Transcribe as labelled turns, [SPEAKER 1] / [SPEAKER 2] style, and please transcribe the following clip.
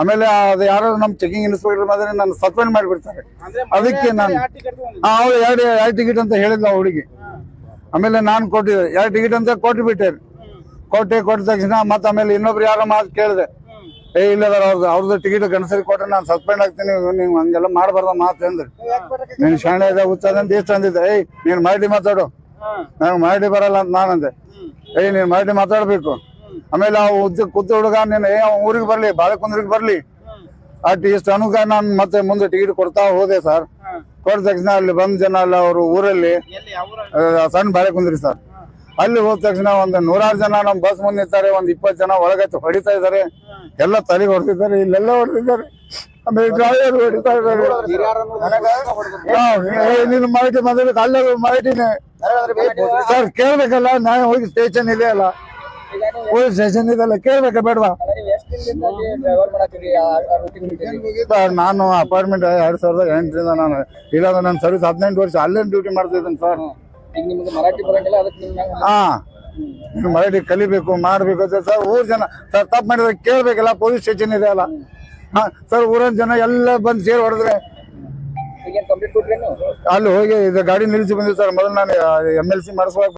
[SPEAKER 1] ಆಮೇಲೆ ಅದು ಯಾರು ನಮ್ಮ ಚೆಕಿಂಗ್ ಇನ್ಸ್ಪೆಕ್ಟರ್ ಮಾತ್ರ ನಾನು ಸಸ್ಪೆಂಡ್ ಮಾಡಿಬಿಡ್ತಾರೆ. ಅದಕ್ಕೆ ನಾನು ಅವ್ರು ಎರಡು ಎರಡು ಟಿಕೆಟ್ ಅಂತ ಹೇಳಿದ್ಲು ಆ ಹುಡುಗಿ. ಆಮೇಲೆ ನಾನು ಕೊಟ್ಟಿದ್ದೆ. ಎರಡು ಟಿಕೆಟ್ ಅಂತ ಕೊಟ್ಟು ಬಿಟ್ಟೆ ಕೊಟ್ಟೆ ಕೊಟ್ಟ ತಕ್ಷಣ ಮತ್ತೆ ಆಮೇಲೆ ಇನ್ನೊಬ್ರು ಯಾರೋ ಮಾತು ಕೇಳಿದೆ. ಏ ಇಲ್ಲ ಅವ್ರದ್ದು ಅವ್ರದ್ದು ಟಿಕೆಟ್ ಗಣಸರಿ ಕೊಟ್ಟರೆ ನಾನು ಸಸ್ಪೆಂಡ್ ಆಗ್ತೀನಿ ನೀವು ಹಂಗೆಲ್ಲ ಮಾಡಬಾರ್ದ ಮಾತು ಅಂದ್ರೆ. ನೀನು ಶಾಣೆ ಇದೆ ಉತ್ತದ ಅಂತ ಎಷ್ಟು ಅಂದಿದ್ದೆ. ಏಯ್ ನೀನು ಮಾಡಿ ಮಾತಾಡು. ನನಗೆ ಮಾಡಿ ಬರಲ್ಲ ಅಂತ ನಾನಂದೆ. ಏಯ್ ನೀನು ಮಾಡಿ ಮಾತಾಡ್ಬೇಕು. ಆಮೇಲೆ ಆ ಉದ್ದ ಕುದ್ದ ಹುಡುಗ ನೀನು ಏ ಊರಿಗೆ ಬರ್ಲಿ ಬಾಳೆಕುಂದ್ರಿಗೆ ಬರ್ಲಿ. ಅಟ್ ಇಷ್ಟು ಅನುಗ ನಾನು ಮತ್ತೆ ಮುಂದೆ ಟಿಕೆಟ್ ಕೊಡ್ತಾ ಹೋದೆ ಸರ್ ಕೊಟ್ಟ ತಕ್ಷಣ ಅಲ್ಲಿ ಬಂದ ಜನ ಅಲ್ಲ ಅವರು ಊರಲ್ಲಿ ಸಣ್ಣ ಬಾಳೆಕುಂದ್ರಿ ಸರ್ ಅಲ್ಲಿ ಹೋದ ತಕ್ಷಣ ಒಂದು ನೂರಾರು ಜನ ನಮ್ಮ ಬಸ್ ಮುಂದೆ ನಿಂತಾರೆ ಒಂದ್ ಇಪ್ಪತ್ತು ಜನ ಒಳಗತ್ತೆ ಹೊಡಿತಾ ಇದಾರೆ ಎಲ್ಲ ತಲೆಗೆ ಹೊಡೆದಿದ್ದಾರೆ ಇಲ್ಲೆಲ್ಲ ಹೊಡೆದಿದ್ದಾರೆ. ಆಮೇಲೆ ಡ್ರೈವರ್ ಹೊಡಿತಾ ಇದ್ದಾರೆ. ನೀನು ಮಾಹಿತಿ ಅಲ್ಲ ಮಾಹಿತಿನೇ. ಸರ್ ಕೇಳ್ಬೇಕಲ್ಲ ನಾನು ಹೋಗಿ ಸ್ಟೇಷನ್ ಇದೆ ಅಲ್ಲ. ಪೊಲೀಸ್ ಸ್ಟೇಷನ್ ಇದೆಲ್ಲ ಕೇಳ್ಬೇಕಾ ಬೇಡವಾ? ಸರ್ ನಾನು ಅಪಾರ್ಟ್ಮೆಂಟ್ ಎರಡ್ ಸಾವಿರದ ಎಂಟರಿಂದ ನಾನು ಇಲ್ಲಾಂದ್ರೆ ನನ್ನ ಸರ್ವಿಸ್ ಹದಿನೆಂಟು ವರ್ಷ ಅಲ್ಲೇ ಡ್ಯೂಟಿ ಮಾಡ್ತಿದ್ದೀನಿ ಸರ್. ಹಾ ಮರಾಠಿ ಕಲಿಬೇಕು ಮಾಡ್ಬೇಕು ಅಂತ ಸರ್ ಊರ್ ಜನ ಸರ್ ತಪ್ಪು ಮಾಡಿದ್ರೆ ಕೇಳ್ಬೇಕಲ್ಲ ಪೊಲೀಸ್ ಸ್ಟೇಷನ್ ಇದೆ ಅಲ್ಲ. ಹಾ ಸರ್ ಊರಿನ ಜನ ಎಲ್ಲ ಬಂದು ಸೇರಿ ಹೊಡೆದ್ರೆ? ಅಲ್ಲಿ ಹೋಗಿ ಇದು ಗಾಡಿ ನಿಲ್ಲಿಸಿ ಬಂದಿದ್ದು ಸರ್ ಮೊದಲು ನಾನು ಎಂ ಎಲ್ ಸಿ ಮಾಡಿಸುವಾಗ